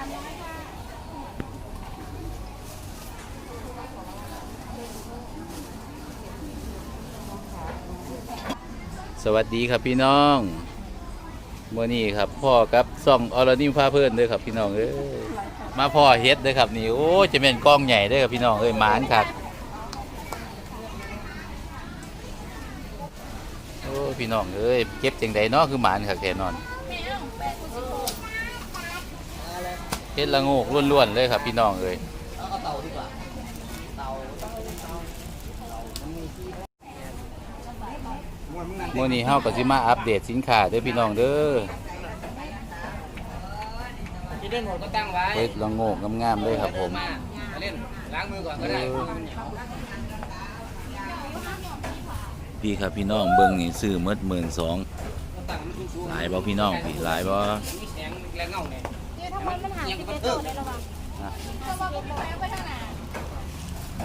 สวัสดีครับพี่น้องเมื่อนี้ครับพ่อกับซ่องอรนิมฟ้าเพื่อนด้อครับพี่น้องเอ้ยมาพ่อเฮ็ดด้อครับนี่โอ้จะเป็นกล้องใหญ่ด้อครับพี่น้องเอ้ยหมานครับโอ้พี่น้องเอ้ยเก็บจังใดเนาะคือหมานครับแค่นอนเฮ็ดละโงกล้วนๆเลยครับพี่น้องเอ้ยเอาเอาเตาดีกว่าเตาเตาเตามันมีที่เมื่อนี้เฮาก็สิมาอัปเดตสินค้าเด้อพี่น้องเด้อที่เล่นหมดก็ตั้งไว้เฮ็ดละโงกงามๆเลยครับผมมามาเล่นล้างมือก่อนก็ได้มือมันเหนียวพี่ครับพี่น้องเบิ่งนี่ซื้อหมด12,000ก็ตั้งมันสูงๆหลายบ่พี่น้องพี่หลายบ่ มีแสงแรงเงาเนี่ยนี่ถ้ามันมันหาสิบเอ็ดโลได้แล้วว่ะเพราะว่าก็แปลไปทางไหน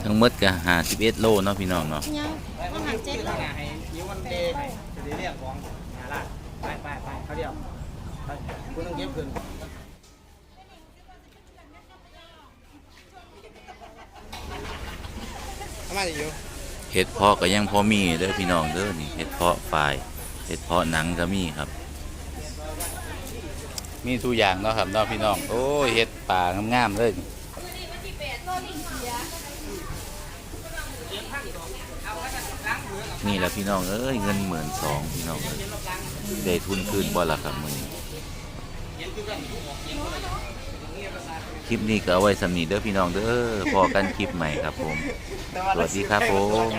ทั้งหมดก็51โลเนาะพี่น้องเนาะยังมันหาเจ็ดโลหน้าให้นิ้วมันเดย์ให้จะได้เรียกของหาลาดไปไปไปเขาเดียวไปคุณต้องเก็บขึ้นทำไมอยู่เห็ดเพาะก็ยังพอมีเด้อพี่น้องเด้อนี่เห็ดเพาะฝ่ายเห็ดเพาะหนังก็มีครับ มีทุกอย่างเนาะครับเนาะพี่น้อง โอ้ยเห็ดป่างามๆเลยนี่แหละพี่น้องเอ้ยเงินหมื่นสองพี่น้องเอ้ยได้ทุนคืนบ่ละครับมือนี้คลิปนี้ก็เอาไว้สำนีเด้อพี่น้องเด้อพอกันคลิปใหม่ครับผม สวัสดีครับผม